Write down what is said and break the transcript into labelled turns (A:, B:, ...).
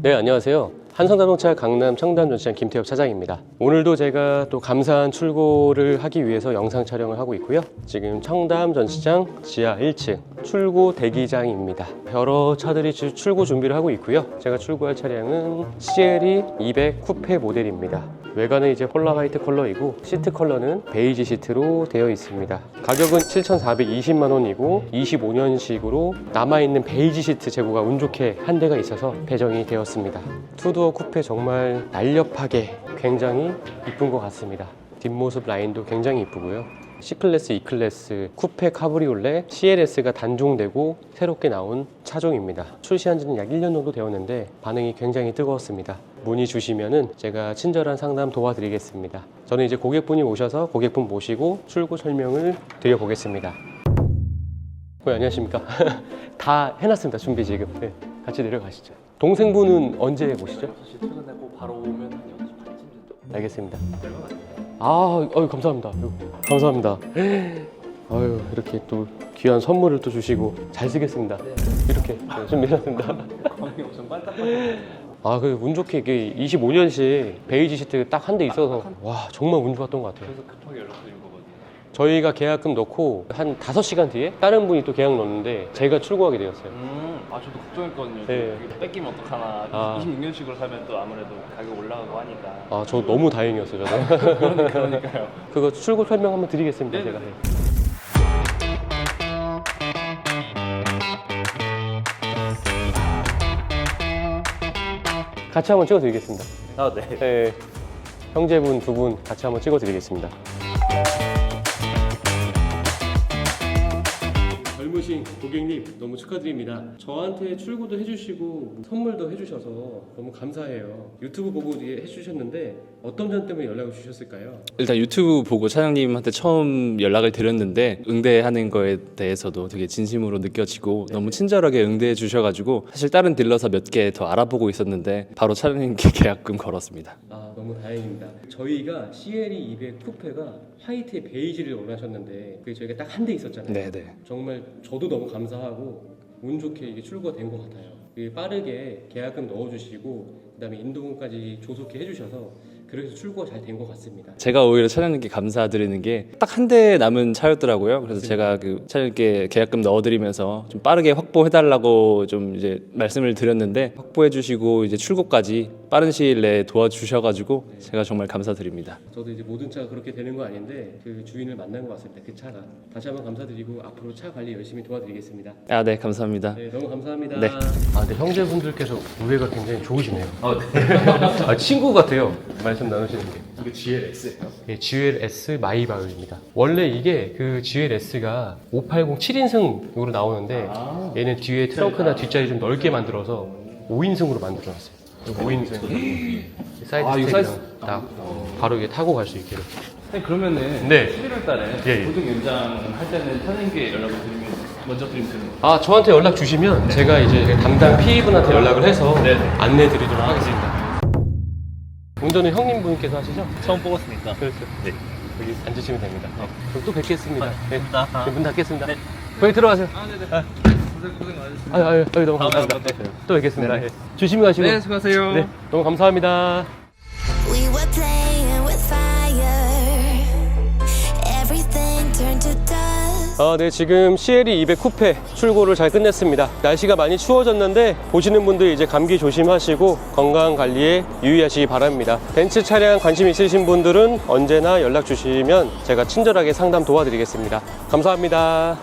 A: 네, 안녕하세요. 한성자동차 강남 청담 전시장 김태엽 차장입니다. 오늘도 제가 또 감사한 출고를 하기 위해서 영상 촬영을 하고 있고요. 지금 청담 전시장 지하 1층 출고 대기장입니다. 여러 차들이 출고 준비를 하고 있고요. 제가 출고할 차량은 CLE 200 쿠페 모델입니다. 외관은 이제 폴라 화이트 컬러이고 시트 컬러는 베이지 시트로 되어 있습니다. 가격은 7,420만 원이고 25년식으로 남아있는 베이지 시트 재고가 운 좋게 한 대가 있어서 배정이 되었습니다. 투도어 쿠페 정말 날렵하게 굉장히 이쁜 것 같습니다. 뒷모습 라인도 굉장히 이쁘고요. C클래스, E클래스, 쿠페 카브리올레, CLS가 단종되고 새롭게 나온 차종입니다. 출시한 지는 약 1년 정도 되었는데 반응이 굉장히 뜨거웠습니다. 문의 주시면은 제가 친절한 상담 도와드리겠습니다. 저는 이제 고객분이 오셔서 고객분 모시고 출고 설명을 드려보겠습니다. 네, 안녕하십니까. 다 해놨습니다. 준비 지금. 네, 같이 내려가시죠. 동생분은 언제 오시죠?
B: 6시 퇴근하고 바로 오면 한 6시 반쯤 된다.
A: 알겠습니다. 아, 어유 감사합니다. 아유, 감사합니다. 아유, 이렇게 또 귀한 선물을 또 주시고 잘 쓰겠습니다. 이렇게 네, 준비해놨습니다.
B: 광이 엄청 반짝반짝.
A: 아, 그 운 좋게 이게 25년씩 베이지 시트 딱한 대 있어서 와 정말 운 좋았던 것 같아요.
B: 그래서 급하게 연락드린 거거든요.
A: 저희가 계약금 넣고 한 5시간 뒤에 다른 분이 또 계약 넣었는데 제가 출고하게 되었어요.
B: 음, 아 저도 걱정했거든요.
A: 네.
B: 이게 뺏기면 어떡하나.
A: 아.
B: 26년식으로 사면 또 아무래도 가격 올라가고 하니까.
A: 아, 저 너무 다행이었어요, 저는.
B: 그러니까요.
A: 그거 출고 설명 한번 드리겠습니다,
B: 네.
A: 제가. 같이 한번 찍어드리겠습니다.
B: 아 네.
A: 네, 형제분 두 분 같이 한번 찍어드리겠습니다. 젊으신 고객님 너무 축하드립니다. 저한테 출고도 해주시고 선물도 해주셔서 너무 감사해요. 유튜브 보고 해주셨는데 어떤 점 때문에 연락을 주셨을까요?
C: 일단 유튜브 보고 차장님한테 처음 연락을 드렸는데 응대하는 거에 대해서도 되게 진심으로 느껴지고 너무 친절하게 응대해 주셔가지고 사실 다른 딜러사 몇 개 더 알아보고 있었는데 바로 차장님께 계약금 걸었습니다.
A: 아 너무 다행입니다. 저희가 CLE 200 쿠페가 화이트에 베이지를 원하셨는데 그게 저희가 딱 한 대 있었잖아요.
C: 네네.
A: 정말 저도 너무 감사하고 운 좋게 이게 출고가 된 것 같아요. 이게 빠르게 계약금 넣어주시고 그다음에 인도금까지 조속히 해주셔서 그래서 출고가 잘 된 것 같습니다.
C: 제가 오히려 차장님께 감사드리는 게 딱 한 대 남은 차였더라고요. 그래서 제가 그 차장님께 계약금 넣어드리면서 좀 빠르게 확보해달라고 좀 이제 말씀을 드렸는데 확보해주시고 이제 출고까지 빠른 시일 내에 도와주셔가지고 제가 정말 감사드립니다.
A: 저도 이제 모든 차가 그렇게 되는 거 아닌데 그 주인을 만난 것 같습니다. 그 차가 다시 한번 감사드리고 앞으로 차 관리 열심히 도와드리겠습니다.
C: 아, 네, 감사합니다.
A: 네, 너무 감사합니다.
C: 네.
A: 아, 근데 형제분들께서 우애가 굉장히 좋으시네요. 아, 친구 같아요. 말씀 나누시는 게.
B: 이게 GLX예요?
A: 예, GLS 마이바울입니다. 원래 이게 그 GLS가 580 7인승으로 나오는데
B: 아.
A: 얘는 뒤에 트렁크나 뒷자리 좀 넓게 만들어서 5인승으로 만들어놨어요. 5인승. 사이드
B: 아, 이거
A: 스텝이랑
B: 사이즈-
A: 딱 바로 이게 타고 갈 수 있게. 이렇게.
B: 선생님 그러면은
A: 네.
B: 11월 달에
A: 예, 예.
B: 보증 연장 할 때는 차장님께 연락을 드리면 먼저 드리면 되는 거예요?
A: 아, 저한테 연락 주시면 제가 이제 담당 PE분한테 연락을 해서
B: 네네.
A: 안내 드리도록 하겠습니다. 운전은 형님 분께서 하시죠?
B: 처음 뽑았으니까.
A: 그렇죠.
B: 네.
A: 여기 앉으시면 됩니다. 그럼 또 뵙겠습니다. 네.
B: 아,
A: 네, 문 닫겠습니다.
B: 네.
A: 거기 들어가세요.
B: 아, 네네.
A: 아.
B: 고생, 고생 많으셨습니다.
A: 아유, 아유, 아유, 너무
B: 다음에
A: 감사합니다.
B: 한번
A: 또 뵙겠습니다.
B: 네.
A: 네. 조심히 가시고.
B: 네, 수고하세요.
A: 네, 너무 감사합니다.
D: We were playing with fire. Everything turned to dust.
A: 아, 네, 지금 CLE 200 쿠페 출고를 잘 끝냈습니다. 날씨가 많이 추워졌는데 보시는 분들 이제 감기 조심하시고 건강 관리에 유의하시기 바랍니다. 벤츠 차량 관심 있으신 분들은 언제나 연락 주시면 제가 친절하게 상담 도와드리겠습니다. 감사합니다.